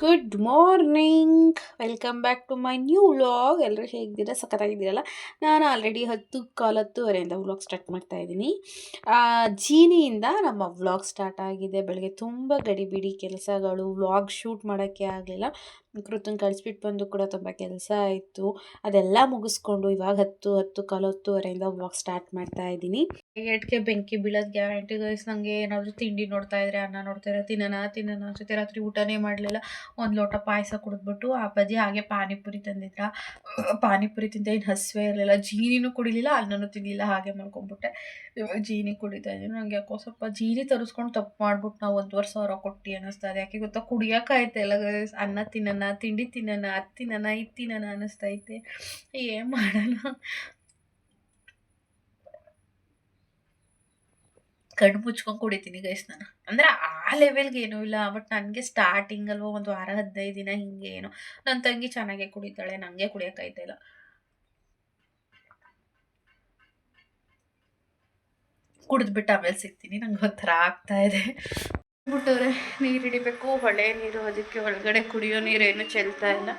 Good morning welcome back to my new vlog ಎಲ್ಲರೂ ಹೇಗಿದ್ದೀರಾ? ಸಖತ್ತಾಗಿದ್ದೀರಲ್ಲ? ನಾನು ಆಲ್ರೆಡಿ ಹತ್ತು ಕಾಲ್ ಹತ್ತುವರೆಯಿಂದ ವ್ಲಾಗ್ ಸ್ಟಾರ್ಟ್ ಮಾಡ್ತಾ ಇದ್ದೀನಿ. ಜೀನಿಯಿಂದ ನಮ್ಮ ವ್ಲಾಗ್ ಸ್ಟಾರ್ಟ್ ಆಗಿದೆ. ಬೆಳಗ್ಗೆ ತುಂಬ ಗಡಿಬಿಡಿ ಕೆಲಸಗಳು ವ್ಲಾಗ್ ಶೂಟ್ ಮಾಡೋಕ್ಕೆ ಆಗಲಿಲ್ಲ. ಕೃತನ್ ಕಳಿಸ್ಬಿಟ್ಟು ಬಂದು ಕೂಡ ತುಂಬ ಕೆಲಸ ಆಯಿತು. ಅದೆಲ್ಲ ಮುಗಿಸ್ಕೊಂಡು ಇವಾಗ ಹತ್ತು ಹತ್ತು ಕಾಲು ಹತ್ತುವರೆಯಿಂದ ವಾಕ್ ಸ್ಟಾರ್ಟ್ ಮಾಡ್ತಾ ಇದ್ದೀನಿ. ಎಟ್ಗೆ ಬೆಂಕಿ ಬೀಳೋದು ಗ್ಯಾರಂಟಿ ಗೈಸ್ ನನಗೆ ಏನಾದರೂ ತಿಂಡಿ ನೋಡ್ತಾ ಇದ್ರೆ, ಅನ್ನ ನೋಡ್ತಾ ಇದ್ರೆ, ತಿನ್ನೋಣ ತಿನ್ನೋಣ ಜೊತೆ ರಾತ್ರಿ ಊಟನೇ ಮಾಡಲಿಲ್ಲ. ಒಂದು ಲೋಟ ಪಾಯಸ ಕುಡಿದ್ಬಿಟ್ಟು ಆ ಬದಿ ಹಾಗೆ ಪಾನಿಪುರಿ ತಂದಿದ್ರ. ಪಾನಿಪುರಿ ತಿಂದ ಏನು ಹಸುವೆ ಇರಲಿಲ್ಲ. ಜೀನಿನೂ ಕುಡಿಲಿಲ್ಲ, ಅನ್ನನೂ ತಿನ್ನಲಿಲ್ಲ ಹಾಗೆ ಮಾಡ್ಕೊಂಡ್ಬಿಟ್ಟೆ ಇವಾಗ ಜೀನಿ ಕುಡಿತಾ ಇದ್ದೀನಿ. ನನಗೆ ಯಾಕೋ ಸ್ವಲ್ಪ ಜೀನಿ ತರಿಸ್ಕೊಂಡು ತಪ್ಪು ಮಾಡ್ಬಿಟ್ಟು ನಾವು ಒಂದುವರೆ ಸಾವಿರ ಕೊಟ್ಟು ಅನ್ನಿಸ್ತಾ ಇದೆ ಯಾಕೆ ಗೊತ್ತಾ? ಕುಡಿಯೋಕ್ಕಾಯ್ತಾ ಇಲ್ಲ guys. ಅನ್ನ ತಿನ್ನೋಣ ತಿಂಡಿ ತಿನ್ನೋಣ ಅದು ತಿನ್ನೋಣ ಇದು ತಿನ್ನೋಣ ಅನ್ನಿಸ್ತೈತೆ. ಏನು ಮಾಡೋಣ? ಕಣ್ಣು ಮುಚ್ಕೊಂಡು ಕುಡಿತೀನಿ ಗೈಸ್ ನಾನು. ಅಂದರೆ ಆ ಲೆವೆಲ್ಗೆ ಏನೂ ಇಲ್ಲ ಬಟ್ ನನಗೆ ಸ್ಟಾರ್ಟಿಂಗ್ ಅಲ್ವಾ ಒಂದು ವಾರ ಹದಿನೈದು ದಿನ ಹಿಂಗೆ ಏನೋ. ನನ್ನ ತಂಗಿ ಚೆನ್ನಾಗೆ ಕುಡಿತಾಳೆ ನನಗೆ ಕುಡಿಯೋಕ್ಕಾಯ್ತಾ ಇಲ್ಲ. ಕುಡಿದ್ಬಿಟ್ಟು ಆಮೇಲೆ ಸಿಗ್ತೀನಿ, ನಂಗೆ ಒಂಥರ ಆಗ್ತಾ ಇದೆ. ಬಿಟ್ಟವ್ರೆ ನೀರು ಹಿಡಿಬೇಕು, ಹೊಳೆ ನೀರು ಅದಕ್ಕೆ ಒಳಗಡೆ ಕುಡಿಯೋ ನೀರು ಏನು ಚೆಲ್ತಾ ಇಲ್ಲ.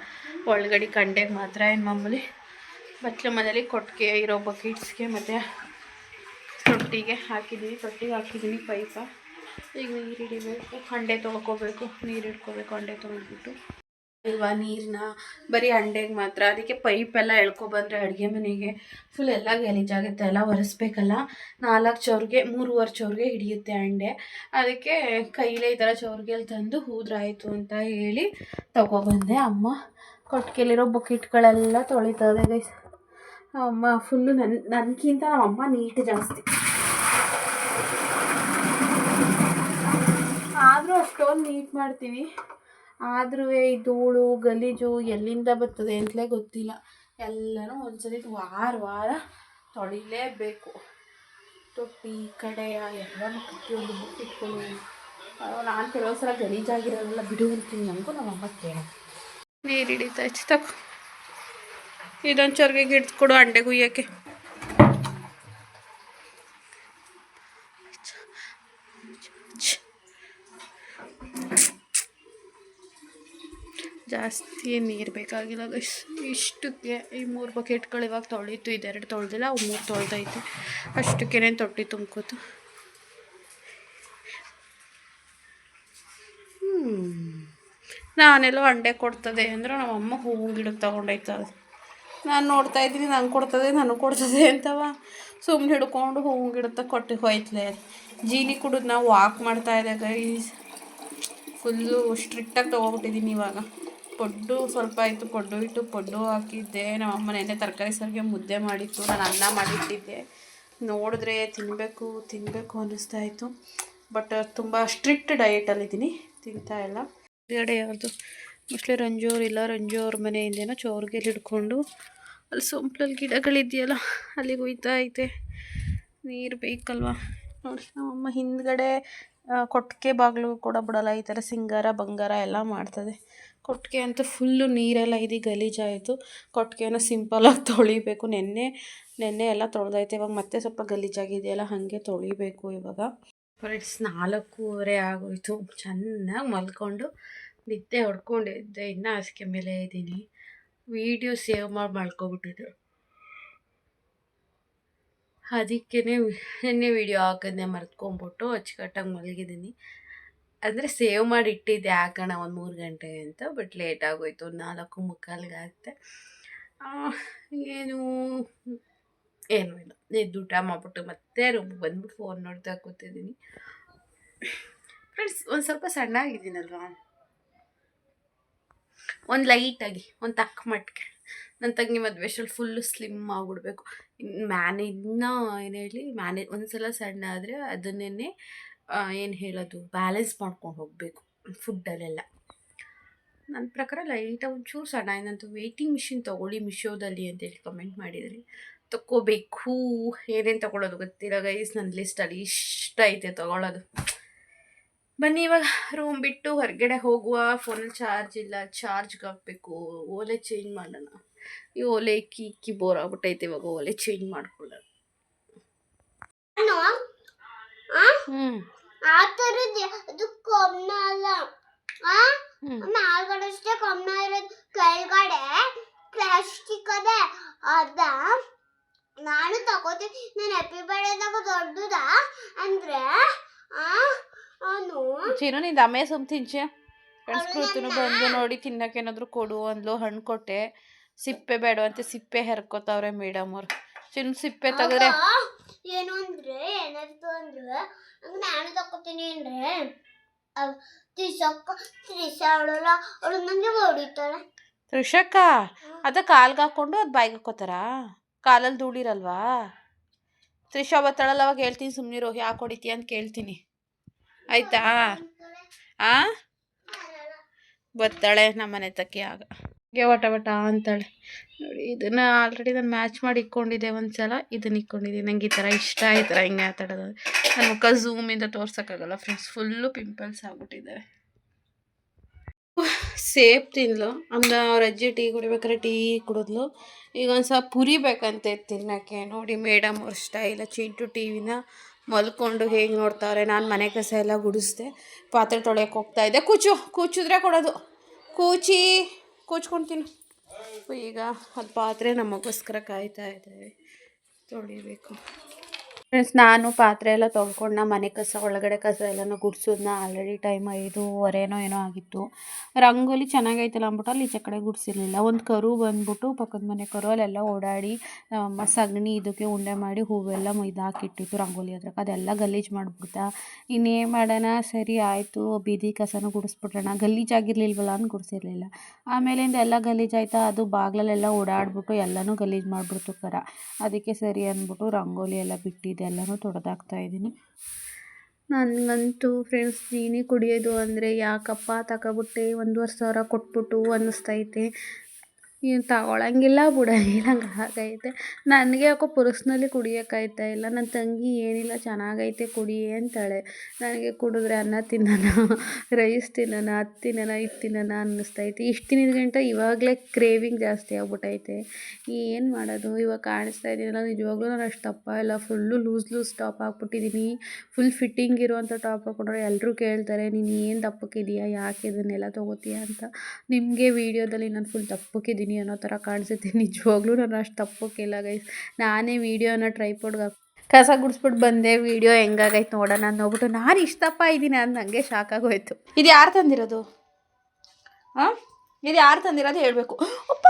ಒಳಗಡೆ ಕಂಡೆಗೆ ಮಾತ್ರ ಏನು ಮಾಮೂಲಿ? ಬಚ್ಚಲ ಮನೇಲಿ ಕೊಟ್ಟಿಗೆ ಇರೋ ಬಕೆಟ್ಸ್ಗೆ ಮತ್ತು ತೊಟ್ಟಿಗೆ ಹಾಕಿದ್ದೀನಿ ತೊಟ್ಟಿಗೆ ಹಾಕಿದ್ದೀನಿ ಪೈಪ ಈಗ ನೀರು ಹಿಡಿಬೇಕು, ಹಂಡೆ ತೊಳ್ಕೊಬೇಕು, ನೀರು ಹಿಡ್ಕೋಬೇಕು, ಹಂಡೆ ತೊಳೆದ್ಬಿಟ್ಟು. ಇಲ್ವಾ ನೀರನ್ನ ಬರೀ ಹಂಡೆಗೆ ಮಾತ್ರ. ಅದಕ್ಕೆ ಪೈಪ್ ಪೈಪೆಲ್ಲ ಎಳ್ಕೊಬಂದರೆ ಅಡುಗೆ ಮನೆಗೆ ಫುಲ್ ಎಲ್ಲ ಗಲೀಜಾಗುತ್ತೆ ಎಲ್ಲ ಒರೆಸ್ಬೇಕಲ್ಲ? ನಾಲ್ಕು ಚೌರ್ಗೆ, ಮೂರುವರೆ ಚೌರ್ಗೆ ಹಿಡಿಯುತ್ತೆ ಹಂಡೆ. ಅದಕ್ಕೆ ಕೈಲೇ ಈ ಥರ ಚೌರ್ಗೆಲಿ ತಂದು ಹೂದ್ರಾಯಿತು ಅಂತ ಹೇಳಿ ತಗೊಬಂದೆ. ಅಮ್ಮ ಕೊಟ್ಟಿಗೆಲಿರೋ ಬುಕ್ಕಿಟ್ಗಳೆಲ್ಲ ತೊಳಿತದೆ ಅಮ್ಮ ಫುಲ್ಲು ನನ್ನ ನನಗಿಂತ ನಮ್ಮ ಅಮ್ಮ ನೀಟ್ ಜಾಸ್ತಿ. ಆದರೂ ಅಷ್ಟೊಂದು ನೀಟ್ ಮಾಡ್ತೀವಿ. ಆದ್ರೂ ಈ ಧೂಳು, ಗಲೀಜು ಎಲ್ಲಿಂದ ಬರ್ತದೆ ಅಂತಲೇ ಗೊತ್ತಿಲ್ಲ. ಎಲ್ಲನೂ ಒಂದ್ಸರಿ ವಾರ ವಾರ ತೊಳಿಲೇಬೇಕು. ತೊಟ್ಟಿ, ಕಡೆಯ ಎಲ್ಲನೂ ಪ್ರತಿಯೊಂದು ಬುಕ್ ಇಟ್ಕೊಂಡು ನಾನು ಕೆಲವು ಸಲ ಗಲೀಜಾಗಿರೋಲ್ಲ ಬಿಡು ಅಂತೀನಿ ನನಗೂ ನಮ್ಮ ಅಮ್ಮ ಕೇಳ ನೀರು ಹಿಡಿತಾ ತಗೋ. ಇದೊಂದು ಚೊರ್ಗೆ ಹಿಡ್ದು ಕೊಡು, ಅಂಡೆ ಜಾಸ್ತಿ ನೀರು ಬೇಕಾಗಿಲ್ಲ ಗೈಸ್ ಇಷ್ಟಕ್ಕೆ ಈ ಮೂರು ಬಕೆಟ್ಗಳು ಇವಾಗ ತೊಳೀತು. ಇದೆರಡು ತೊಳೆದಿಲ್ಲ ಅವು ಮೂರು ತೊಳೆದೈತೆ. ಅಷ್ಟಕ್ಕೇನೆ ತೊಟ್ಟಿ ತುಂಬ್ಕೋತು. ನಾನೆಲ್ಲೋ ಅಂಡೆ ಕೊಡ್ತದೆ ಅಂದ್ರೆ ನಮ್ಮ ಅಮ್ಮ ಹೂವು ಗಿಡಕ್ಕೆ ತೊಗೊಂಡೋಯ್ತದೆ ನಾನು ನೋಡ್ತಾ ಇದ್ದೀನಿ, ನಂಗೆ ಕೊಡ್ತದೆ, ನನಗೆ ಕೊಡ್ತದೆ ಅಂತವ ಸುಮ್ಮನೆ ಹಿಡ್ಕೊಂಡು ಹೂವು ಗಿಡಕ್ಕೆ ಕೊಟ್ಟು ಹೋಯ್ತಲೆ. ಜೀನಿ ಕುಡಿದು ನಾವು ವಾಕ್ ಮಾಡ್ತಾ ಇದ್ದಾಗ ಈ ಫುಲ್ಲು ಸ್ಟ್ರಿಕ್ಟಾಗಿ ತೊಗೊಬಿಟ್ಟಿದ್ದೀನಿ ಇವಾಗ. ಪಡ್ಡು ಸ್ವಲ್ಪ ಆಯಿತು ಪಡ್ಡು ಇಟ್ಟು ಪಡ್ಡು ಹಾಕಿದ್ದೆ. ನಮ್ಮಮ್ಮ ನೆನ್ನೆ ತರಕಾರಿ ಸಾರಿಗೆ ಮುದ್ದೆ ಮಾಡಿತ್ತು, ನಾನು ಅನ್ನ ಮಾಡಿಟ್ಟಿದ್ದೆ. ನೋಡಿದ್ರೆ ತಿನ್ನಬೇಕು ತಿನ್ನಬೇಕು ಅನ್ನಿಸ್ತಾ ಇತ್ತು. ಬಟ್ ತುಂಬ ಸ್ಟ್ರಿಕ್ಟ್ ಡಯೆಟಲ್ಲಿದ್ದೀನಿ ತಿಂತಾ ಇಲ್ಲ. ಹೊರಗಡೆ ಯಾರ್ದು. ಮೋಸ್ಟ್ಲಿ ರಂಜೋರ್ ಇಲ್ಲ, ರಂಜು ಅವ್ರ ಮನೆಯಿಂದೇನೋ ಚೌರ್ಗೆಲಿ ಹಿಡ್ಕೊಂಡು ಅಲ್ಲಿ ಸೊಂಪ್ಲಲ್ಲಿ ಗಿಡಗಳಿದೆಯಲ್ಲ, ಅಲ್ಲಿಗೆ ಹೋಯ್ತಾ ಐತೆ. ನೀರು ಬೇಕಲ್ವಾ? ನೋಡಿ ನಮ್ಮಮ್ಮ ಹಿಂದ್ಗಡೆ ಕೊಟ್ಟಿಗೆ ಬಾಗಿಲು ಕೂಡ ಬಿಡಲ್ಲ. ಈ ಥರ ಸಿಂಗಾರ, ಬಂಗಾರ ಎಲ್ಲ ಮಾಡ್ತದೆ. ಕೊಟ್ಟಿಗೆ ಅಂತೂ ಫುಲ್ಲು ನೀರೆಲ್ಲ ಇದು ಗಲೀಜಾಯಿತು ಕೊಟ್ಟಿಗೆನ ಸಿಂಪಲಾಗಿ ತೊಳಿಬೇಕು. ನೆನ್ನೆ ನೆನ್ನೆ ಎಲ್ಲ ತೊಳೆದೈತೆ. ಇವಾಗ ಮತ್ತೆ ಸ್ವಲ್ಪ ಗಲೀಜಾಗಿದೆಯಲ್ಲ ಹಾಗೆ ತೊಳಿಬೇಕು ಇವಾಗ. ಫ್ರೆಂಡ್ಸ್ ನಾಲ್ಕೂವರೆ ಆಗೋಯ್ತು. ಚೆನ್ನಾಗಿ ಮಲ್ಕೊಂಡು ನಿದ್ದೆ ಹೊಡ್ಕೊಂಡಿದ್ದೆ. ಇನ್ನೂ ಹಾಸಿಗೆ ಮೇಲೆ ಇದ್ದೀನಿ ವೀಡಿಯೋ ಸೇವ್ ಮಾಡಿ ಮಾಡ್ಕೊಬಿಟ್ಟಿದ್ದೆ. ಅದಕ್ಕೇ ನಿನ್ನೆ ವಿಡಿಯೋ ಹಾಕೋದನ್ನೇ ಮರ್ತ್ಕೊಂಬಿಟ್ಟು ಅಚ್ಚುಕಟ್ಟಾಗಿ ಮಲಗಿದ್ದೀನಿ. ಅಂದರೆ ಸೇವ್ ಮಾಡಿ ಇಟ್ಟಿದ್ದೆ ಹಾಕೋಣ ಒಂದು ಮೂರು ಗಂಟೆ ಅಂತ ಬಟ್ ಲೇಟ್ ಆಗೋಯ್ತು ನಾಲ್ಕು ಮುಕ್ಕಾಲ್ಗಾಗುತ್ತೆ ಏನು ಏನು ಇಲ್ಲ. ಎದ್ದು ಊಟ ಮಾಡಿಬಿಟ್ಟು ಮತ್ತೆ ರೂಮಿಗೆ ಬಂದ್ಬಿಟ್ಟು ಫೋನ್ ನೋಡ್ತಾ ಕೂತಿದ್ದೀನಿ. ಫ್ರೆಂಡ್ಸ್ ಒಂದು ಸ್ವಲ್ಪ ಸಣ್ಣ ಆಗಿದ್ದೀನಲ್ವಾ ಒಂದು ಲೈಟಾಗಿ ಒಂದು ತಕ್ಕ ಮಟ್ಟಿಗೆ ನನ್ನ ತಂಗಿ ಮದುವೆ ಶಲ್ ಫುಲ್ಲು ಸ್ಲಿಮ್ ಆಗಿಬಿಡ್ಬೇಕು. ಮ್ಯಾನೆ ಇನ್ನೂ ಏನು ಹೇಳಿ ಮ್ಯಾನೆ ಒಂದು ಸಲ ಸಣ್ಣ ಆದರೆ ಅದನ್ನೇ ಏನು ಹೇಳೋದು, ಬ್ಯಾಲೆನ್ಸ್ ಮಾಡ್ಕೊಂಡು ಹೋಗಬೇಕು ಫುಡ್ಡಲ್ಲೆಲ್ಲ. ನನ್ನ ಪ್ರಕಾರ ಲೈಟಾಗಿ ಒಂಚೂರು ಸಣ್ಣ ಏನಂತೂ ವೇಟಿಂಗ್ ಮಿಷಿನ್ ತೊಗೊಳ್ಳಿ ಮಿಶೋದಲ್ಲಿ ಅಂತೇಳಿ ಕಮೆಂಟ್ ಮಾಡಿದ್ರಿ. ತಗೋಬೇಕು ಏನೇನು ತೊಗೊಳೋದು ಗೊತ್ತಿಲ್ಲ ಗೈಸ್ ನನ್ನ ಲಿಸ್ಟಲ್ಲಿ ಇಷ್ಟ ಐತೆ ತೊಗೊಳೋದು. ಬನ್ನಿ ಇವಾಗ ರೂಮ್ ಬಿಟ್ಟು ಹೊರಗಡೆ ಹೋಗುವ ಫೋನಲ್ಲಿ ಚಾರ್ಜ್ ಇಲ್ಲ ಚಾರ್ಜ್ಗೆ ಹಾಕಬೇಕು, ಓಲೆ ಚೇಂಜ್ ಮಾಡೋಣ. ಈ ಓಲೆ ಇಕ್ಕಿ ಇಕ್ಕಿ ಬೋರ್ ಆಗ್ಬಿಟ್ಟೈತೆ ಇವಾಗ ಓಲೆ ಚೇಂಜ್ ಮಾಡ್ಕೊಳ್ಳೋದು. ಹ್ಞೂ ಆ? ಥರದ್ದು ಅದು ಕಮ್ಮಿ ಅಲ್ಲ? ಆ? ಮೇಲ್ಗಡೆ ಅಷ್ಟೇ ಕಮ್ಮಿ ಇರೋದು. ಕೆಳಗಡೆ ಪ್ಲಾಸ್ಟಿಕ್ ಅದೇ. ಅದ. ನಾನು ತಗೋತೀನಿ. ನಾನು ಹ್ಯಾಪಿ ಬರ್ಡೇದಾಗ ದೊಡ್ಡದ? ಅಂದ್ರೆ ಚಿರು ನಿಂದ ಅಮೇ ಸುಮ್ ತಿಂಚೆ ಫ್ರೆಂಡ್ಸ್ ಕೂತು ಬಂದು ನೋಡಿ ತಿನ್ನಕ್ಕೆ ಕೊಡು ಅಂದ್ಲು ಹಣ್ಣು ಕೊಟ್ಟೆ. ಸಿಪ್ಪೆ ಬೇಡ ಅಂತ ಸಿಪ್ಪೆ ಹೆರ್ಕೋತಾವ್ರೆ ಮೇಡಮ್ ಅವ್ರು. ಚಿನ್ನ ಸಿಪ್ಪೆ ತೆಗೆದ್ರೆ ಏನು ಅಂದ್ರೆ ಏನಾಯ್ತು ಅಂದ್ರೆ ಹಂಗ ನಾನು ತಗೋತೀನಿ ಅಂದ್ರೆ ತ್ರಿಷಕ್ಕ ಅವಳಲ್ಲ ಅವಳು ನನಗೆ ಹೊಡಿತಾಳೆ. ತ್ರಿಷಕ್ಕ ಅದ ಕಾಲ್ಗೆ ಹಾಕೊಂಡು ಅದು ಬಾಯಿಗೆ ಹಾಕೋತಾರ ಕಾಲಲ್ಲಿ ಧೂಳಿರಲ್ವಾ? ತ್ರಿಷಾ ಬತ್ತಾಳಲ್ಲ ಅವಾಗ ಹೇಳ್ತೀನಿ ಸುಮ್ಮನಿರು ಯಾಕೆ ಹೊಡಿತೀಯ ಅಂತ ಕೇಳ್ತೀನಿ. ಆಯ್ತಾ? ಆ? ಬತ್ತಾಳೆ ನಮ್ಮ ಮನೆ ತಕ್ಕಿ ಆಗ. ಹೀಗೆ ವಟ ವಟ ಅಂತಾಳೆ. ನೋಡಿ, ಇದನ್ನು ಆಲ್ರೆಡಿ ನಾನು ಮ್ಯಾಚ್ ಮಾಡಿ ಇಕ್ಕೊಂಡಿದ್ದೆ ಒಂದ್ಸಲ, ಇದನ್ನ ಇಕ್ಕೊಂಡಿದ್ದೀನಿ ನಂಗೆ ಈ ಥರ ಇಷ್ಟ, ಈ ಥರ ಹಿಂಗೆ ಆತಾಡೋದು ನನ್ನ ಮುಖ ಝೂಮಿಂದ ತೋರ್ಸೋಕ್ಕಾಗಲ್ಲ ಫ್ರೆಂಡ್ಸ್ ಫುಲ್ಲು ಪಿಂಪಲ್ಸ್ ಆಗ್ಬಿಟ್ಟಿದ್ದಾವೆ. ಸೇಫ್ ತಿನ್ಲು ಅಂದ್ರೆ ಅವ್ರ ಅಜ್ಜಿ ಟೀ ಕುಡಿಬೇಕಾದ್ರೆ ಟೀ ಕುಡಿದ್ಲು. ಈಗ ಒಂದು ಸ್ವಲ್ಪ ಪುರಿ ಬೇಕಂತೆ ತಿನ್ನೋಕ್ಕೆ. ನೋಡಿ ಮೇಡಮ್ ಅವ್ರ ಸ್ಟೈಲ ಚಿಂಟು ಟಿವಿನ ಮಲ್ಕೊಂಡು ಹೇಗೆ ನೋಡ್ತಾವ್ರೆ. ನಾನು ಮನೆ ಕಸ ಎಲ್ಲ ಗುಡಿಸ್ದೆ. ಪಾತ್ರೆ ತೊಳೆಯೋಕೆ ಹೋಗ್ತಾ ಇದ್ದೆ. ಕೂಚು, ಕೂಚಿದ್ರೆ ಕೊಡೋದು. ಕೂಚಿ. ಕೂಚ್ಕೊಂಡು ಈಗ ಅದು ಪಾತ್ರೆ ನಮಗೋಸ್ಕರ ಕಾಯ್ತಾ ಇದ್ದೇವೆ. ತೊಳಿಬೇಕು. ಫ್ರೆಂಡ್ಸ್ ನಾನು ಪಾತ್ರೆ ಎಲ್ಲ ತೊಳ್ಕೊಂಡು ಮನೆ ಕಸ, ಒಳಗಡೆ ಕಸ ಎಲ್ಲನೂ ಗುಡ್ಸೋದನ್ನ ಆಲ್ರೆಡಿ ಟೈಮ್ ಐದೂವರೆನೋ ಏನೋ ಆಗಿತ್ತು. ರಂಗೋಲಿ ಚೆನ್ನಾಗೈತಲ್ಲ ಅಂದ್ಬಿಟ್ಟು ಅಲ್ಲಿ ಈಚೆ ಕಡೆ ಗುಡಿಸಿರ್ಲಿಲ್ಲ. ಒಂದು ಕರು ಬಂದ್ಬಿಟ್ಟು ಪಕ್ಕದ ಮನೆ ಕರು ಅಲ್ಲೆಲ್ಲ ಓಡಾಡಿ ಮ ಸಗಣಿ ಇದಕ್ಕೆ ಉಂಡೆ ಮಾಡಿ ಹೂವೆಲ್ಲ ಇದಾಕಿಟ್ಟಿತ್ತು ರಂಗೋಲಿ ಅದ್ರಾಗ ಅದೆಲ್ಲ ಗಲೀಜು ಮಾಡಿಬಿಡ್ತಾ. ಇನ್ನೇ ಮಾಡೋಣ? ಸರಿ, ಆಯಿತು. ಬೀದಿ ಕಸನೂ ಗುಡಿಸ್ಬಿಟ್ರೋಣ. ಗಲೀಜಾಗಿರ್ಲಿಲ್ವಲ್ಲ ಅಂತ ಗುಡಿಸಿರ್ಲಿಲ್ಲ. ಆಮೇಲಿಂದ ಎಲ್ಲ ಗಲೀಜಾಯ್ತಾ ಅದು ಬಾಗ್ಲಲ್ಲೆಲ್ಲ ಓಡಾಡ್ಬಿಟ್ಟು ಎಲ್ಲನೂ ಗಲೀಜು ಮಾಡಿಬಿಡ್ತು ಕರ. ಅದಕ್ಕೆ ಸರಿ ಅಂದ್ಬಿಟ್ಟು ರಂಗೋಲಿ ಎಲ್ಲ ಬಿಟ್ಟಿದ್ದು. ಎಲ್ಲನೂ ತೊಡೆದಾಕ್ತಾ ಇದ್ದೀನಿ. ನನಗಂತೂ ಫ್ರೆಂಡ್ಸ್ ಜೀನಿ ಕುಡಿಯೋದು ಅಂದರೆ ಯಾಕಪ್ಪ ತಗೊಬಿಟ್ಟೆ? ಒಂದುವರೆ ಸಾವಿರ ಕೊಟ್ಬಿಟ್ಟು ಅನ್ನಿಸ್ತೈತೆ. ಏನು ತಗೊಳಂಗಿಲ್ಲ ಬಿಡಂಗಿಲ್ಲ, ಹಂಗೆ ಆಗೈತೆ. ನನಗೆ ಯಾಕೋ ಪರ್ಸ್ನಲಿ ಕುಡಿಯೋಕ್ಕಾಯ್ತಾ ಇಲ್ಲ ನನ್ನ ತಂಗಿ ಏನಿಲ್ಲ ಚೆನ್ನಾಗೈತೆ ಕುಡಿ ಅಂತಾಳೆ. ನನಗೆ ಕುಡಿದ್ರೆ ಅನ್ನ ತಿನ್ನೋಣ ರೈಸ್ ತಿನ್ನೋಣ ಅದು ತಿನ್ನೋಣ ಇದು ತಿನ್ನೋಣ ಅನ್ನಿಸ್ತೈತೆ. ಇಷ್ಟು ತಿನ್ನಿದ ಗಂಟ ಇವಾಗಲೇ ಕ್ರೇವಿಂಗ್ ಜಾಸ್ತಿ ಆಗ್ಬಿಟ್ಟೈತೆ ಏನು ಮಾಡೋದು? ಇವಾಗ ಕಾಣಿಸ್ತಾ ಇದೀನಲ್ಲ, ನಿಜವಾಗ್ಲೂ ನಾನು ಅಷ್ಟು ತಪ್ಪ ಇಲ್ಲ. ಫುಲ್ಲು ಲೂಸ್ ಲೂಸ್ ಟಾಪ್ ಹಾಕ್ಬಿಟ್ಟಿದ್ದೀನಿ ಫುಲ್ ಫಿಟ್ಟಿಂಗ್ ಇರುವಂಥ ಟಾಪ್ ಹಾಕೊಂಡ್ರೆ ಎಲ್ಲರೂ ಕೇಳ್ತಾರೆ, ನೀನು ಏನು ತಪ್ಪಕ್ಕಿದೀಯಾ, ಯಾಕೆ ಇದನ್ನೆಲ್ಲ ತೊಗೋತೀಯ ಅಂತ. ನಿಮಗೆ ವೀಡಿಯೋದಲ್ಲಿ ನಾನು ಫುಲ್ ದಪ್ಪಕ್ಕಿದ್ದೀನಿ ಅನ್ನೋ ಥರ ಕಾಣಿಸುತ್ತೆ. ನಿಜವಾಗ್ಲೂ ನಾನು ಅಷ್ಟು ತಪ್ಪು ಗೈಸ್ ನಾನೇ ವೀಡಿಯೋನ ಟ್ರೈಪೋಡ್ಗೆ ಹಾಕಿ ಕಸ ಗುಡಿಸ್ಬಿಟ್ಟು ಬಂದೆ, ವೀಡಿಯೋ ಹೆಂಗಾಗೈತೆ ನೋಡೋಣ ನೋಡ್ಬಿಟ್ಟು ನಾನು ಇಷ್ಟಪ್ಪ ಇದ್ದೀನಿ ಅಂತ ನನಗೆ ಶಾಕ್ ಆಗೋಯ್ತು ಇದು ಯಾರು ತಂದಿರೋದು? ಹಾಂ ಇದು ಯಾರು ತಂದಿರೋದು ಹೇಳಬೇಕು. ಅಪ್ಪ!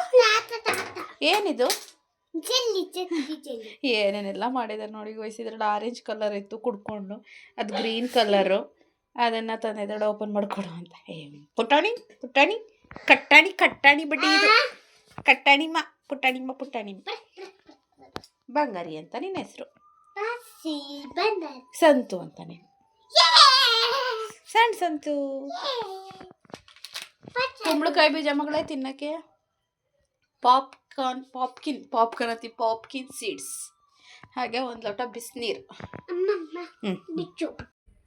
ಏನಿದು? ಏನೇನೆಲ್ಲ ಮಾಡಿದ್ದಾರೆ ನೋಡಿ ವಯಸ್ಸಿದ್ರಲ್ಲಿ ಆರೆಂಜ್ ಕಲರ್ ಇತ್ತು, ಕುಡ್ಕೊಂಡು. ಅದು ಗ್ರೀನ್ ಕಲರು ಅದನ್ನು ತಂದಿದ್ದಾಳೆ ಓಪನ್ ಮಾಡಿಕೊಡು ಅಂತ. ಏ, ಪುಟಾಣಿ ಪುಟಾಣಿ, ಕಟ್ಟಾಣಿ ಕಟ್ಟಾಣಿ ಬಟ್ಟೆ ಇದು. ಕಟ್ಟಾಣಿಮ್ಮ ಪುಟ್ಟಾಣಿಮ್ಮ ಪುಟ್ಟಾಣಿಮ್ಮ ಬಂಗಾರಿ ಅಂತ ನಿನ್ನ ಹೆಸರು. ಸಂತು ಅಂತಾನೆ. ಸಣ್ಣ ಸಂತು. ಕುಂಬಳಕಾಯಿ ಬೀಜ ಮಗಳೇ ತಿನ್ನಕ್ಕೆ? ಪಾಪ್ಕಾರ್ನ್ ಪಾಪ್ಕಿನ್ ಪಾಪ್ಕಾರ್ನ್ ಅಂತೀವಿ ಪಾಪ್ಕಿನ್ ಸೀಡ್ಸ್. ಹಾಗೆ ಒಂದು ಲೋಟ ಬಿಸಿನೀರು. ಹ್ಞೂ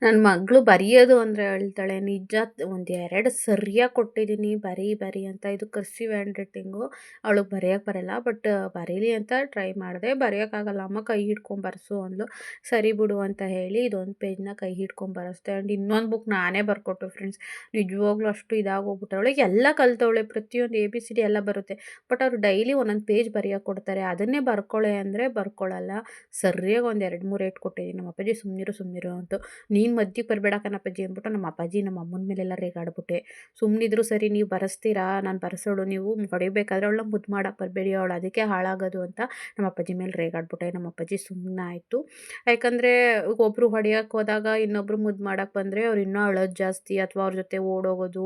ನನ್ನ ಮಗಳು ಬರೆಯೋದು ಅಂದರೆ ಹೇಳ್ತಾಳೆ, ನಿಜ, ಒಂದು ಎರಡು ಸರಿಯಾಗಿ ಕೊಟ್ಟಿದ್ದೀನಿ ಬರೀ, ಬರಿ ಅಂತ ಇದು ಕರ್ಸಿವ್ ಹ್ಯಾಂಡ್ ರೈಟಿಂಗು ಅವಳಿಗೆ ಬರೆಯೋಕ್ಕೆ ಬರಲ್ಲ, ಬಟ್ ಬರೀಲಿ ಅಂತ ಟ್ರೈ ಮಾಡಿದೆ. ಬರೆಯೋಕ್ಕಾಗಲ್ಲ, ಅಮ್ಮ ಕೈ ಹಿಡ್ಕೊಂಡು ಬರ್ಸು, ಅಂದ್ಲು. ಸರಿ ಬಿಡು, ಅಂತ ಹೇಳಿ ಇದೊಂದು ಪೇಜ್ನ ಕೈ ಹಿಡ್ಕೊಂಡು ಬರೆಸ್ದೆ. ಆ್ಯಂಡ್ ಇನ್ನೊಂದು ಬುಕ್ ನಾನೇ ಬರ್ಕೊಟ್ಟು ಫ್ರೆಂಡ್ಸ್, ನಿಜವಾಗ್ಲೂ ಅಷ್ಟು ಇದಾಗೋಗ್ಬಿಟ್ಟು ಎಲ್ಲ ಕಲ್ತವಳೆ, ಪ್ರತಿಯೊಂದು ಎ, ಬಿ, ಸಿ, ಡಿ ಎಲ್ಲ ಬರುತ್ತೆ. ಬಟ್ ಅವ್ರು ಡೈಲಿ ಒಂದೊಂದು ಪೇಜ್ ಬರೆಯೋಕೆ ಕೊಡ್ತಾರೆ. ಅದನ್ನೇ ಬರ್ಕೊಳ್ಳೆ ಅಂದರೆ ಬರ್ಕೊಳ್ಳಲ್ಲ ಸರಿಯಾಗಿ ಒಂದು ಎರಡು ಮೂರು ಏಟ್ ಕೊಟ್ಟಿದ್ದೀನಿ ನಮ್ಮ ಅಪ್ಪಾಜಿ ಸುಮ್ಮನಿರು ಸುಮ್ಮನಿರು ಅಂತೂ. ನೀನು ಮಧ್ಯಕ್ಕೆ ಬರಬೇಡ ಕಣಪ್ಪಾಜಿ ಅಂದ್ಬಿಟ್ಟು ನಮ್ಮ ಅಪ್ಪಾಜಿ, ನಮ್ಮ ಅಮ್ಮನ ಮೇಲೆಲ್ಲ ರೇಗಾಡ್ಬಿಟ್ಟೆ. ಸುಮ್ಮನಿದ್ರು ಸರಿ ನೀವು ಬರೆಸ್ತೀರಾ, ನಾನು ಬರೆಸೋಳು, ನೀವು ಹೊಡಿಬೇಕಾದ್ರೆ ಅವಳನ್ನ ಮುದ್ದು ಮಾಡಕ್ಕೆ ಬರಬೇಡಿ, ಅವಳು ಅದಕ್ಕೆ ಹಾಳಾಗೋದು ಅಂತ ನಮ್ಮ ಅಪ್ಪಾಜಿ ಮೇಲೆ ರೇಗಾಡ್ಬಿಟ್ಟೆ. ನಮ್ಮ ಅಪ್ಪಾಜಿ ಸುಮ್ಮನೆ ಆಯಿತು ಯಾಕಂದರೆ ಒಬ್ಬರು ಹೊಡೆಯೋಕೆ ಹೋದಾಗ ಇನ್ನೊಬ್ಬರು ಮುದ್ದು ಮಾಡೋಕ್ಕೆ ಬಂದರೆ ಅವ್ರು ಇನ್ನೂ ಅಳೋದು ಜಾಸ್ತಿ ಅಥವಾ ಅವ್ರ ಜೊತೆ ಓಡೋಗೋದು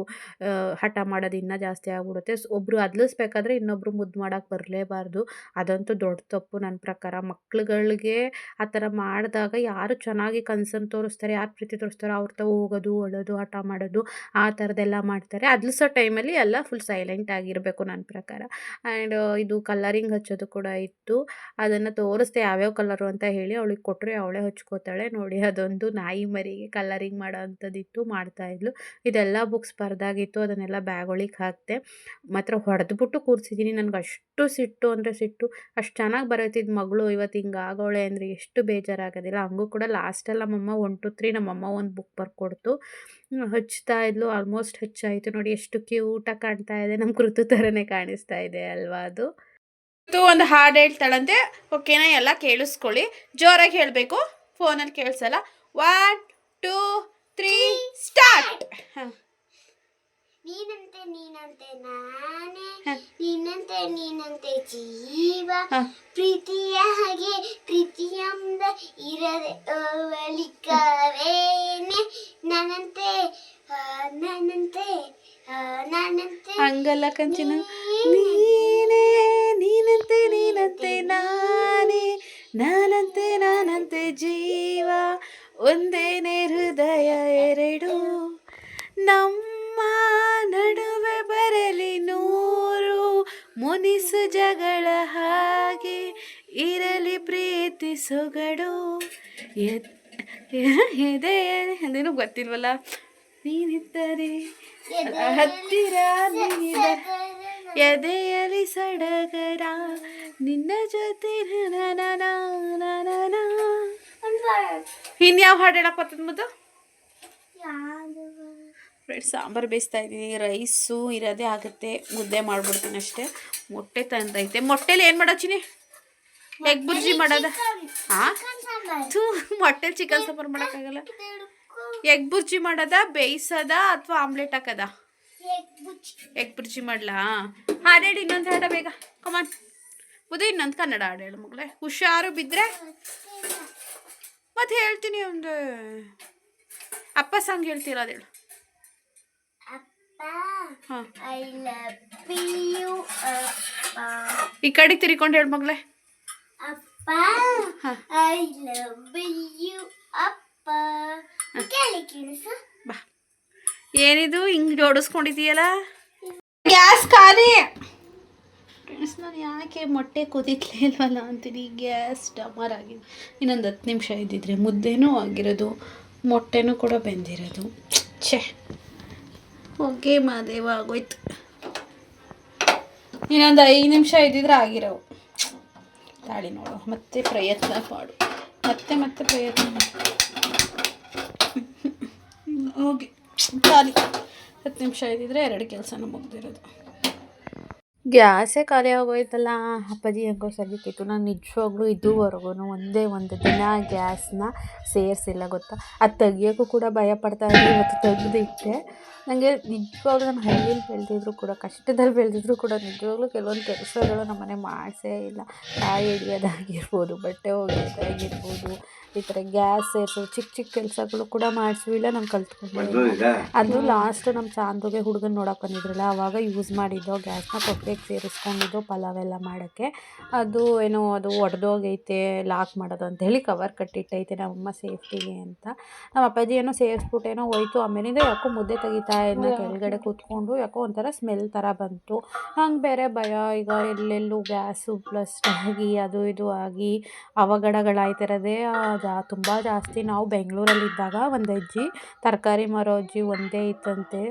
ಹಠ ಮಾಡೋದು ಇನ್ನೂ ಜಾಸ್ತಿ ಆಗ್ಬಿಡುತ್ತೆ. ಒಬ್ಬರು ಅದ್ಲಿಸ್ಬೇಕಾದ್ರೆ ಇನ್ನೊಬ್ರು ಮುದ್ದು ಮಾಡೋಕ್ಕೆ ಬರಲೇಬಾರ್ದು. ಅದಂತೂ ದೊಡ್ಡ ತಪ್ಪು ನನ್ನ ಪ್ರಕಾರ. ಮಕ್ಳುಗಳಿಗೆ ಆ ಥರ ಮಾಡಿದಾಗ ಯಾರು ಚೆನ್ನಾಗಿ ಕನ್ಸರ್ನ್ ತೋರಿಸ್ತಾರೆ, ಯಾರು ಪ್ರೀತಿ ತೋರಿಸ್ತಾರೆ, ಅವ್ರ ತ ಹೋಗೋದು, ಒಳ್ಳೋದು, ಹಠ ಮಾಡೋದು, ಆ ಥರದ್ದೆಲ್ಲ ಮಾಡ್ತಾರೆ. ಅದ್ಲಿಸೋ ಟೈಮಲ್ಲಿ ಎಲ್ಲ ಫುಲ್ ಸೈಲೆಂಟ್ ಆಗಿರಬೇಕು ನನ್ನ ಪ್ರಕಾರ. ಆ್ಯಂಡ್ ಇದು ಕಲರಿಂಗ್ ಹಚ್ಚೋದು ಕೂಡ ಇತ್ತು. ಅದನ್ನು ತೋರಿಸ್ದೆ ಯಾವ್ಯಾವ ಕಲರು ಅಂತ ಹೇಳಿ ಅವಳಿಗೆ ಕೊಟ್ಟರೆ ಅವಳೇ ಹಚ್ಕೋತಾಳೆ. ನೋಡಿ, ಅದೊಂದು ನಾಯಿ ಮರಿಗೆ ಕಲರಿಂಗ್ ಮಾಡೋ ಅಂಥದ್ದಿತ್ತು ಮಾಡ್ತಾಯಿದ್ಲು ಇದೆಲ್ಲ ಬುಕ್ಸ್ ಬರ್ದಾಗಿತ್ತು ಅದನ್ನೆಲ್ಲ ಬ್ಯಾಗ್ ಒಳಗೆ ಹಾಕಿದೆ. ಮಾತ್ರ ಹೊಡೆದ್ಬಿಟ್ಟು ಕೂರಿಸಿದ್ದೀನಿ ನನಗೆ ಅಷ್ಟು ಸಿಟ್ಟು ಅಂದರೆ ಸಿಟ್ಟು. ಅಷ್ಟು ಚೆನ್ನಾಗಿ ಬರೋತಿದ್ದು ಮಗಳು ಇವತ್ತು ಹಿಂಗೆ ಆಗೋಳೆ ಅಂದರೆ ಎಷ್ಟು ಬೇಜಾರಾಗೋದಿಲ್ಲ. ಹಂಗೂ ಕೂಡ ಲಾಸ್ಟಲ್ಲಿ ನಮ್ಮಮ್ಮ ಒನ್ ಟು ತ್ರೀ ನಮ್ಮಮ್ಮ ಒಂದು ಬುಕ್ ಬರ್ಕೊಡ್ತು. ಹಚ್ತಾ ಇದ್ಲು ಆಲ್ಮೋಸ್ಟ್ ಹಚ್ಚಾಯಿತು. ನೋಡಿ ಎಷ್ಟು ಕ್ಯೂಟಾಗಿ ಕಾಣ್ತಾ ಇದೆ. ನಮ್ಮ ಕೃತು ಥರನೇ ಕಾಣಿಸ್ತಾ ಇದೆ ಅಲ್ವಾ ಅದು. ಒಂದು ಹಾಡು ಹೇಳ್ತಾಳಂತೆ. ಓಕೆನಾ ಎಲ್ಲ ಕೇಳಿಸ್ಕೊಳ್ಳಿ. ಜೋರಾಗಿ ಹೇಳಬೇಕು. ಫೋನಲ್ಲಿ ಕೇಳಿಸಲ್ಲ. ಒನ್ ಟೂ ತ್ರೀ ಸ್ಟಾರ್ಟ್ ಹಾಂ. ನೀನಂತೆ ನೀನಂತೆ ನಾನೇ. ನೀನಂತೆ ನೀನಂತೆ ಜೀವ. ಪ್ರೀತಿಯ ಹಾಗೆ ಪ್ರೀತಿಯಂದ ಇರದೆ ಅವಳಿಕವೇನೆ ನನ್ನಂತೆ ಆ, ನನ್ನಂತೆ ಆ, ನನ್ನಂತೆ ಹಂಗಲ್ಲ ಕಂಚಿನ? ನೀನೇ ನೀನಂತೆ ನೀನಂತೆ ನಾನೇ ನಾನಂತೆ ನಾನಂತೆ ಜೀವ. ಒಂದೇನೆ ಹೃದಯ ಎರಡು. ನಮ್ಮ ನಡುವೆ ಬರಲಿ ನೂರು. ಮುನಿಸು ಜಗಳ ಹಾಗೆ ಇರಲಿ ಪ್ರೀತಿ ಸೊಗಡು. ಎದ್- ಅದೇನು ಗೊತ್ತಿಲ್ವಲ್ಲ? ನೀನಿದ್ದರೆ ಹತ್ತಿರ ನೀನಿದ ಎದೆಯಲಿ ಸಡಗರ ನಿನ್ನ ಜೊತೆ ಇನ್ಯಾವ ಹಾಡು ಹೇಳಕ್ ಬರ್ತದ ಮುದ್ದು? ಫ್ರೆಂಡ್ಸ್ ಸಾಂಬಾರು ಬೇಯಿಸ್ತಾ ಇದ್ದೀನಿ. ರೈಸು ಇರೋದೇ ಆಗುತ್ತೆ. ಮುದ್ದೆ ಮಾಡ್ಬಿಡ್ತೀನಿ ಅಷ್ಟೇ. ಮೊಟ್ಟೆ ತಂದೈತೆ. ಮೊಟ್ಟೆಲಿ ಏನು ಮಾಡೋಚಿನಿ ಎಗ್ ಬುರ್ಜಿ ಮಾಡೋದ? ಹಾಂ ಮೊಟ್ಟೆಲಿ ಚಿಕನ್ ಸಾಂಬಾರು ಮಾಡೋಕ್ಕಾಗಲ್ಲ. ಎಗ್ ಬುರ್ಜಿ ಮಾಡೋದ ಬೇಯಿಸದ ಅಥವಾ ಆಮ್ಲೆಟ್ ಹಾಕದ? ಎಗ್ ಬುರ್ಜಿ. ಮಾಡ್ಲಾ? ಹಾಡೇಳಿ ಇನ್ನೊಂದು ಹಾಡ ಬೇಗ. ಕಮಾನ್ ಬುದು ಇನ್ನೊಂದು ಕನ್ನಡ ಹಾಡು ಹೇಳು ಮಗಳೇ. ಹುಷಾರು ಬಿದ್ದರೆ ಮತ್ತೆ ಹೇಳ್ತೀನಿ ಒಂದು. ಅಪ್ಪ ಸಾಂಗ್ ಹೇಳ್ತೀರ ಅದು ಹೇಳು ಅಪ್ಪ ಹಾಂ. ಐ ಲವ್ ಯು ಅಪ್ಪ. ಈ ಕಡೆ ತಿರ್ಕೊಂಡು ಹೇಳು ಮಗಳೇ. ಅಪ್ಪ ಹ. ಐ ಲವ್ ಯು ಅಪ್ಪ. ಬಾ. ಏನಿದು? ಹಿಂಗ್ ಜೋಡಿಸ್ಕೊಂಡಿದೀಯಲ್ಲ ಗ್ಯಾಸ್ ಖಾಲಿ. ಫ್ರೆಂಡ್ಸ್ ನಾನು ಯಾಕೆ ಮೊಟ್ಟೆ ಕುದಿತ್ಲೇ ಇಲ್ವಲ್ಲ ಅಂತೀನಿ. ಗ್ಯಾಸ್ ಡಮರ್ ಆಗಿದೆ. ಇನ್ನೊಂದು ಹತ್ತು ನಿಮಿಷ ಇದ್ದಿದ್ರೆ ಮುದ್ದೆನೂ ಆಗಿರೋದು ಮೊಟ್ಟೆನೂ ಕೂಡ ಬೆಂದಿರೋದು. ಛೇ. ಓಕೆ ಮಾದೇವ ಆಗೋಯ್ತು. ಇನ್ನೊಂದು ಐದು ನಿಮಿಷ ಇದ್ದಿದ್ರೆ ಆಗಿರೋವು. ತಾಳಿ ನೋಡು. ಮತ್ತೆ ಪ್ರಯತ್ನ ಮಾಡು. ಮತ್ತೆ ಮತ್ತೆ ಪ್ರಯತ್ನ ಮಾಡು. ಹೋಗಿ ಖಾಲಿ ಹತ್ತು ನಿಮಿಷ ಇದ್ದಿದ್ರೆ ಎರಡು ಕೆಲಸನೂ ಮುಗ್ದಿರೋದು. ಗ್ಯಾಸೇ ಖಾಲಿ ಆಗೋಯ್ತಲ್ಲ? ಅಪ್ಪಾಜಿ ಹೆಂಗೋ ಸರಿತಿತ್ತು ನಾನು ನಿಜವಾಗ್ಲೂ ಇದುವರೆಗೂ ಒಂದೇ ಒಂದು ದಿನ ಗ್ಯಾಸ್ನ ಸೇರಿಸಿಲ್ಲ ಗೊತ್ತಾ? ಅದು ತೆಗಿಯೋಕ್ಕೂ ಕೂಡ ಭಯ ಪಡ್ತಾ ಇದ್ದೆ ಇವತ್ತು ತೆಗೆದಿಟ್ಟೆ ನನಗೆ ನಿಜವಾಗ್ಲೂ ನಾನು ಹಳ್ಳಿಯಲ್ಲಿ ಬೆಳೆದಿದ್ರು ಕೂಡ ಕಷ್ಟದಲ್ಲಿ ಬೆಳೆದಿದ್ರು ಕೂಡ ನಿಜವಾಗ್ಲೂ ಕೆಲವೊಂದು ಕೆಲಸಗಳು ನಮ್ಮನೆ ಮಾಡಿಸೇ ಇಲ್ಲ. ಕಾಯಿ ಹಿಡಿಯೋದಾಗಿರ್ಬೋದು ಬಟ್ಟೆ ಒಗೆಯೋದಾಗಿರ್ಬೋದು ಈ ಥರ ಗ್ಯಾಸ್ ಸೇರಿಸೋದು ಚಿಕ್ಕ ಚಿಕ್ಕ ಕೆಲಸಗಳು ಕೂಡ ಮಾಡಿಸಿಲ್ಲ ನಾನು ಕಲ್ತ್ಕೊಂಡು ಅದು ಲಾಸ್ಟ್ ನಮ್ಮ ಚಾಂದುಗೆ ಹುಡುಗನ ನೋಡಕ್ಕೆ ಬಂದಿದ್ರಲ್ಲ ಆವಾಗ ಯೂಸ್ ಮಾಡಿದ್ದೋ ಗ್ಯಾಸ್ನ ಕೊಟ್ಟಿಗೆ ಸೇರಿಸ್ಕೊಂಡಿದ್ದು ಪಲಾವ್ ಎಲ್ಲ ಮಾಡೋಕ್ಕೆ. ಅದು ಏನೋ ಅದು ಒಡೆದೋಗೈತೆ ಲಾಕ್ ಮಾಡೋದು ಅಂತ ಹೇಳಿ ಕವರ್ ಕಟ್ಟಿಟ್ಟೈತೆ ನಮ್ಮಮ್ಮ ಸೇಫ್ಟಿಗೆ ಅಂತ. ನಮ್ಮ ಅಪ್ಪಾಜಿ ಏನೋ ಸೇರಿಸ್ಬಿಟ್ಟೇನೋ ಹೋಯ್ತು ಆಮೇಲಿಂದ ಯಾಕೋ ಮುದ್ದೆ ತೆಗಿತಾ ಇದ್ನ ಕೆಳಗಡೆ ಕೂತ್ಕೊಂಡು ಯಾಕೋ ಒಂಥರ ಸ್ಮೆಲ್ ಥರ ಬಂತು. ಹಂಗೆ ಬೇರೆ ಭಯ ಈಗ ಎಲ್ಲೆಲ್ಲೂ ಗ್ಯಾಸು ಬ್ಲಸ್ಟ್ ಆಗಿ ಅದು ಇದು ಆಗಿ ಅವಘಡಗಳಾಯ್ತಿರೋದೇ ಜಾ ತುಂಬ ಜಾಸ್ತಿ. ನಾವು ಬೆಂಗಳೂರಲ್ಲಿದ್ದಾಗ ಒಂದು ಅಜ್ಜಿ ತರಕಾರಿ ಮಾರೋ ಅಜ್ಜಿ ಒಂದೇ ಇತ್ತಂತೆ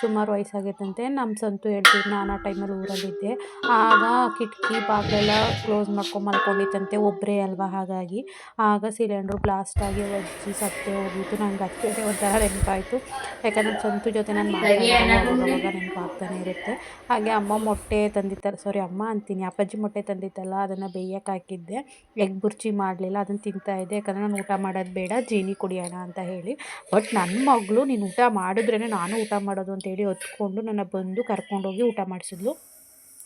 ಸುಮಾರು ವಯಸ್ಸಾಗಿತ್ತಂತೆ. ನಮ್ಮ ಸಂತು ಹೇಳ್ತೀವಿ ನಾನು ಆ ಟೈಮಲ್ಲಿ ಊರಲ್ಲಿದ್ದೆ ಆಗ ಕಿಟಕಿ ಬಾಗಿಲೆಲ್ಲ ಕ್ಲೋಸ್ ಮಾಡ್ಕೊಂಡು ಮಲ್ಕೊಂಡಿತ್ತಂತೆ ಒಬ್ಬರೇ ಅಲ್ವಾ ಹಾಗಾಗಿ. ಆಗ ಸಿಲಿಂಡ್ರು ಬ್ಲಾಸ್ಟ್ ಆಗಿ ಒಜ್ಜಿ ಸತ್ತೆ ಹೋಗಿತ್ತು ನಂಗೆ ಅದಕ್ಕೆ ಒಂಥರ ನೆನಪಾಯಿತು. ಯಾಕಂದರೆ ಸಂತು ಜೊತೆ ನಾನು ಮಾತಾಡುವಾಗ ನೆನಪಾಗ್ತಾನೆ ಇರುತ್ತೆ. ಹಾಗೆ ಅಮ್ಮ ಮೊಟ್ಟೆ ತಂದಿತ್ತಲ್ಲ ಸಾರಿ ಅಮ್ಮ ಅಂತೀನಿ. ಅಪ್ಪಾಜಿ ಮೊಟ್ಟೆ ತಂದಿತ್ತಲ್ಲ ಅದನ್ನು ಬೇಯಕ್ಕೆ ಹಾಕಿದ್ದೆ. ಎಗ್ ಬುರ್ಜಿ ಮಾಡಲಿಲ್ಲ ಅದನ್ನು ತಿಂತಾ ಇದ್ದೆ. ಯಾಕಂದರೆ ನಾನು ಊಟ ಮಾಡೋದು ಬೇಡ ಜೀನಿ ಕುಡಿಯೋಣ ಅಂತ ಹೇಳಿ. ಬಟ್ ನನ್ನ ಮಗಳು ನೀನು ಊಟ ಮಾಡಿದ್ರೇ ನಾನು ಊಟ ಮಾಡೋದು ಅಂತೇಳಿ ಹೊತ್ಕೊಂಡು ನನ್ನ ಬಂದು ಕರ್ಕೊಂಡೋಗಿ ಊಟ ಮಾಡಿಸಿದ್ಲು.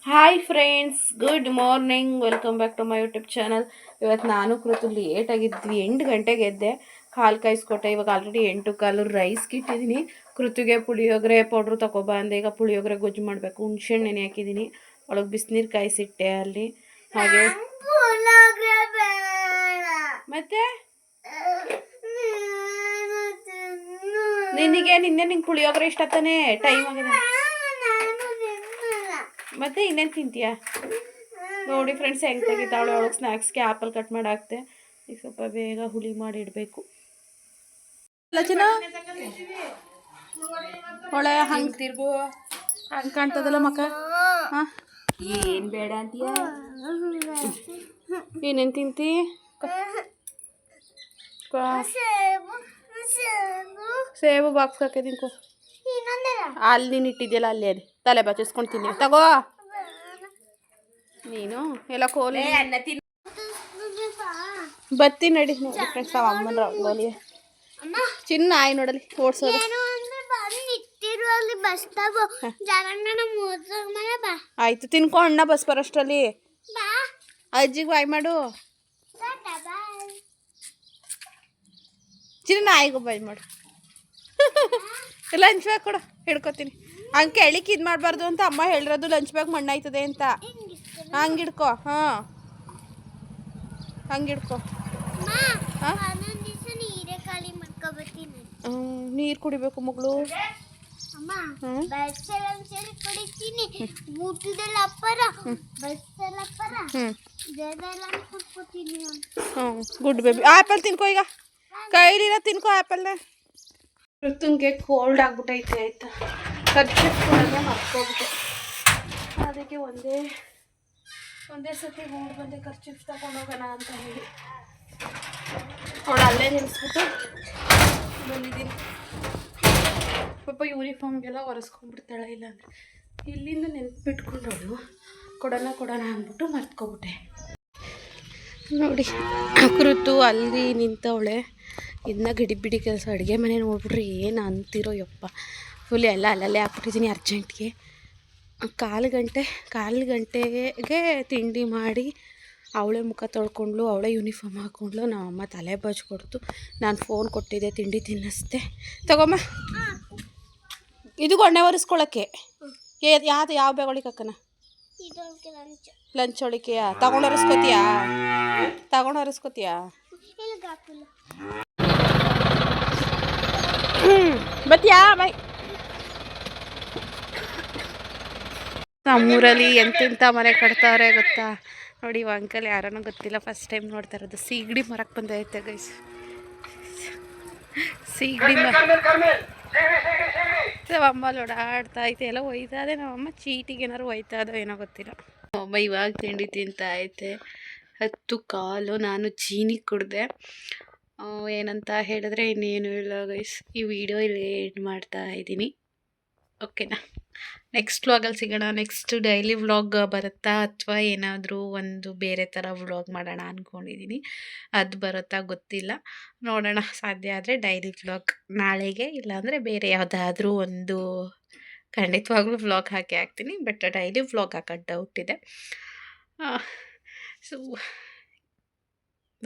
Hi friends good morning welcome back to my YouTube channel ಇವತ್ತು ನಾನು ಕೃತು ಲೇಟಾಗಿದ್ವಿ ಎಂಟು ಗಂಟೆಗೆ ಎದ್ದೆ. ಕಾಲು ಕಾಯಿಸ್ಕೊಟ್ಟೆ ಇವಾಗ ಆಲ್ರೆಡಿ ಎಂಟು ಕಾಲು ರೈಸ್ಗೆ ಇಟ್ಟಿದ್ದೀನಿ. ಕೃತಿಗೆ ಪುಳಿಯೋಗರೆ ಪೌಡ್ರು ತಗೊಬ ಅಂದೆ. ಈಗ ಪುಳಿಯೋಗರೆ ಗೊಜ್ಜು ಮಾಡಬೇಕು. ಹುಣ್ಸೆಹಣ್ಣು ನೆನೆ ಹಾಕಿದ್ದೀನಿ. ಒಳಗೆ ಬಿಸಿನೀರು ಕಾಯಿಸಿಟ್ಟೆ ಅಲ್ಲಿ. ಹಾಗೆ ಮತ್ತೆ? ನಿನಗೆ ನಿನ್ನೆ ನಿಂಗೆ ಪುಳಿಯೋಗರೆ ಇಷ್ಟ ತಾನೇ? ಟೈಮ್ ಆಗಿದೆ. ಮತ್ತೆ ಇನ್ನೇನು ತಿಂತೀಯ? ನೋಡಿ ಫ್ರೆಂಡ್ಸ್ ಹೆಂಗೆ ತೆಗಿತಾವಳೆ ಒಳಗೆ ಸ್ನ್ಯಾಕ್ಸ್ಗೆ ಆ್ಯಪಲ್ ಕಟ್ ಮಾಡಿ ಹಾಕ್ತೆ. ಈಗ ಸ್ವಲ್ಪ ಬೇಗ ಹುಳಿ ಮಾಡಿ ಇಡಬೇಕು. ಲಚನ ಒಳ್ಳೆ ಹಂಗೆ ತಿರ್ಗು. ಹಂಗೆ ಕಾಣ್ತದಲ್ಲ ಮಕ್ಕ? ಹಾಂ? ಏನು ಬೇಡ ಅಂತೀಯ? ಏನೇನು ತಿಂತಿ? ಸೇಬು ಸೇಬು. ಸೇಬು ಬಾಕ್ಸ್ ಹಾಕಿದ್ದೀನಿ ಕೋ. ಇನ್ನೊಂದಲ್ಲ ಅಲ್ಲಿ ನೀನು ಇಟ್ಟಿದ್ಯಲ್ಲ ಅಲ್ಲಿ ಅಲ್ಲಿ. ತಲೆ ಬಚ್ಚಿಸ್ಕೊಂಡು ತಿನ್ನಿ. ತಗೋ. ನೀನು ಎಲ್ಲ ಕೋಲಿ. ಬತ್ತಿ ನಡಿ. ನೋಡಿ ಫ್ರೆಂಡ್ಸ್ ನಮ್ಮ ಅಮ್ಮನ ರಂಗೋಲಿ ಅಮ್ಮ. ಚಿನ್ನ ಆಯ್ ನೋಡಲಿ ಓಡಿಸೋದು. ಆಯ್ತು ತಿನ್ಕೊ ಅಣ್ಣ ಬಸ್ ಬರೋಷ್ಟರಲ್ಲಿ. ಬಾ. ಅಜ್ಜಿಗೆ ಬಾಯ್ ಮಾಡು. ಬಾಯ್. ಚಿನ್ನ ಆಯ್ಗೂ ಬಾಯ್ ಮಾಡು. ಲಂಚ್ ಬ್ಯಾಗ್ ಕೊಡು ಹಿಡ್ಕೋತೀನಿ. ಹಂಗೆ ಕೇಳಿಕ್ಕೆ ಇದು ಮಾಡಬಾರ್ದು ಅಂತ ಅಮ್ಮ ಹೇಳಿರೋದು ಲಂಚ್ ಬ್ಯಾಗ್ ಮಣ್ಣಾಯ್ತದೆ ಅಂತ. ಹಂಗೆ ಹಿಡ್ಕೊ ಹಾಂ. ಹಂಗೆ ಹಿಡ್ಕೊ. ಅಮ್ಮ ಹಾ? ಒಂದೊಂದು ದಿವಸ ನೀರೇ ಕುಡಿಬೇಕು ಮಗಳು. ಹ್ಞೂ ಹ್ಞೂ ಗುಡ್ ಬೇಬಿ ಆ್ಯಪಲ್ ತಿನ್ಕೋ ಈಗ. ಕೈಲಿರ ತಿನ್ಕೋ ಆ್ಯಪಲ್ನ ಋತುಂಗೆ ಕೋಲ್ಡ್ ಆಗ್ಬಿಟ್ಟೈತೆ ಆಯ್ತಾ? ಖರ್ಚು ಕೊಡೋದೇ ಮರ್ಕೋಬಿಟ್ಟೆ ಅದಕ್ಕೆ ಒಂದೇ ಒಂದೇ ಸತಿ ಹೋಗಿ ಬಂದೆ ಖರ್ಚು ತಗೊಂಡೋಗೋಣ ಅಂತ ಹೇಳಿ. ಅವಳು ಅಲ್ಲೇ ನಿಲ್ಲಿಸ್ಬಿಟ್ಟು ಬಂದಿದ್ದೀನಿ. ಪಾಪ ಯೂನಿಫಾರ್ಮ್ಗೆಲ್ಲ ಒರೆಸ್ಕೊಂಡ್ಬಿಡ್ತಾಳೆ ಇಲ್ಲ ಅಂದರೆ ಇಲ್ಲಿಂದ ನೆನ್ಪಿಟ್ಕೊಂಡವಳು ಕೊಡೋಣ ಕೊಡೋಣ ಅಂದ್ಬಿಟ್ಟು ಮರ್ತ್ಕೊಬಿಟ್ಟೆ. ನೋಡಿ ಕೃತು ಅಲ್ಲಿ ನಿಂತವಳೆ. ಇದನ್ನ ಗಿಡಿಬಿಡಿ ಕೆಲಸ, ಅಡುಗೆ ಮನೆ ನೋಡ್ಬಿಟ್ರಿ ಏನು ಅಂತಿರೋ ಯಪ್ಪ. ಫುಲ್ ಎಲ್ಲ ಅಲ್ಲಲ್ಲೇ ಹಾಕ್ಬಿಟ್ಟಿದ್ದೀನಿ ಅರ್ಜೆಂಟ್ಗೆ. ಕಾಲು ಗಂಟೆ, ಕಾಲು ಗಂಟೆಗೆ ತಿಂಡಿ ಮಾಡಿ, ಅವಳೇ ಮುಖ ತೊಳ್ಕೊಂಡ್ಲು ಅವಳೇ ಯೂನಿಫಾರ್ಮ್ ಹಾಕ್ಕೊಂಡ್ಲು ನಮ್ಮಮ್ಮ ತಲೆ ಬಜ್ಕೊಡ್ತು ನಾನು ಫೋನ್ ಕೊಟ್ಟಿದ್ದೆ, ತಿಂಡಿ ತಿನ್ನಿಸ್ದೆ. ತಗೊಮ್ಮ. ಇದು ಗೊಣ್ಣೆ ಒರೆಸ್ಕೊಳಕ್ಕೆ. ಯಾವ್ದು, ಯಾವ ಬೇಗೊಳಿಗೆ ಅಕ್ಕನ ಲಂಚ್ ಒಳಿಕೆಯಾ? ತಗೊಂಡು ಒರೆಸ್ಕೋತೀಯಾ? ತಗೊಂಡು ಒರೆಸ್ಕೋತೀಯಾ? ಇಲ್ಲಿ ಬಾಯ್ ನಮ್ಮೂರಲ್ಲಿ ಎಂತೆಂಥ ಮನೆ ಕಟ್ತಾವ್ರೆ ಗೊತ್ತಾ? ನೋಡಿ ಇವ ಅಂಕಲ್ ಯಾರನ್ನೂ ಗೊತ್ತಿಲ್ಲ. ಫಸ್ಟ್ ಟೈಮ್ ನೋಡ್ತಾ ಇರೋದು. ಸೀಗಡಿ ಮರಕ್ಕೆ ಬಂದೈತೆ ಗೈಸ್ ಸೀಗಡಿ ನಮ್ಮಮ್ಮ ಓಡಾಡ್ತಾ ಐತೆ. ಎಲ್ಲ ಒಯ್ತಾ ಇದೆ. ನಮ್ಮಮ್ಮ ಚೀಟಿಗೆ ಏನಾರು ಒಯ್ತಾ ಇದೋ ಏನೋ ಗೊತ್ತಿಲ್ಲ. ಅಮ್ಮ ಇವಾಗ ತಿಂಡಿ ತಿಂತ ಐತೆ. ಹತ್ತು ಕಾಲು ನಾನು ಚೀನಿ ಕುಡ್ದೆ. ಏನಂತ ಹೇಳಿದ್ರೆ ಇನ್ನೇನು ಇಲ್ಲ ಗೈಸ್ ಈ ವಿಡಿಯೋ ಇಲ್ಲಿ ಎಂಡ್ ಮಾಡ್ತಾ ಇದ್ದೀನಿ. ಓಕೆನಾ ನೆಕ್ಸ್ಟ್ ವ್ಲಾಗಲ್ಲಿ ಸಿಗೋಣ. ನೆಕ್ಸ್ಟ್ ಡೈಲಿ ವ್ಲಾಗ್ ಬರುತ್ತಾ ಅಥವಾ ಏನಾದರೂ ಒಂದು ಬೇರೆ ಥರ ವ್ಲಾಗ್ ಮಾಡೋಣ ಅಂದ್ಕೊಂಡಿದ್ದೀನಿ ಅದು ಬರುತ್ತಾ ಗೊತ್ತಿಲ್ಲ. ನೋಡೋಣ. ಸಾಧ್ಯ ಆದರೆ ಡೈಲಿ ವ್ಲಾಗ್ ನಾಳೆಗೆ, ಇಲ್ಲಾಂದರೆ ಬೇರೆ ಯಾವುದಾದ್ರೂ ಒಂದು ಖಂಡಿತವಾಗ್ಲೂ ವ್ಲಾಗ್ ಹಾಕಿ ಹಾಕ್ತೀನಿ. ಬಟ್ ಡೈಲಿ ವ್ಲಾಗ್ ಹಾಕೋ ಡೌಟ್ ಇದೆ ಸೊ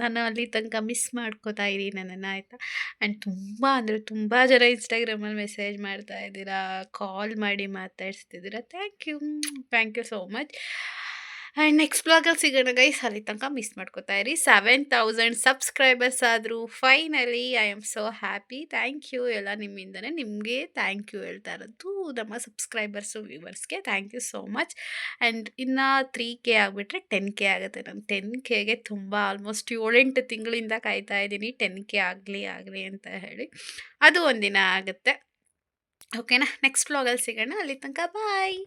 ನಾನು ಅಲ್ಲಿ ತನಕ ಮಿಸ್ ಮಾಡ್ಕೋತಾ ಇದ್ದೀನಿ ನನ್ನನ್ನು, ಆಯಿತಾ? ಆ್ಯಂಡ್ ತುಂಬ ಅಂದರೆ ತುಂಬ ಜನ ಇನ್ಸ್ಟಾಗ್ರಾಮಲ್ಲಿ ಮೆಸೇಜ್ ಮಾಡ್ತಾ ಇದ್ದೀರಾ ಕಾಲ್ ಮಾಡಿ ಮಾತಾಡಿಸ್ತಿದ್ದೀರಾ. Thank you thank you so much and next ಬ್ಲಾಗಲ್ಲಿ ಸಿಗೋಣ ಗೈಸ್ ಅಲ್ಲಿ ತನಕ ಮಿಸ್ ಮಾಡ್ಕೋತಾ ಇರಿ. ಸೆವೆನ್ ತೌಸಂಡ್ ಸಬ್ಸ್ಕ್ರೈಬರ್ಸ್ ಆದರೂ finally I am so happy thank you ಎಲ್ಲ ನಿಮ್ಮಿಂದನೇ ನಿಮಗೆ ಥ್ಯಾಂಕ್ ಯು ಹೇಳ್ತಾ ಇರೋದು. ನಮ್ಮ subscribers ವ್ಯೂವರ್ಸ್ಗೆ thank you so much and ಇನ್ನು ತ್ರೀ ಕೆ ಆಗಿಬಿಟ್ರೆ ಟೆನ್ ಕೆ ಆಗುತ್ತೆ. ನಾನು ಟೆನ್ ಕೆಗೆ ತುಂಬ ಆಲ್ಮೋಸ್ಟ್ ಏಳೆಂಟು ತಿಂಗಳಿಂದ ಕಾಯ್ತಾ ಇದ್ದೀನಿ. ಟೆನ್ ಕೆ ಆಗಲಿ ಆಗಲಿ ಅಂತ ಹೇಳಿ. ಅದು ಒಂದಿನ ಆಗುತ್ತೆ. ಓಕೆನಾ ನೆಕ್ಸ್ಟ್ ವ್ಲಾಗಲ್ಲಿ ಸಿಗೋಣ. ಅಲ್ಲಿ ತನಕ ಬಾಯ್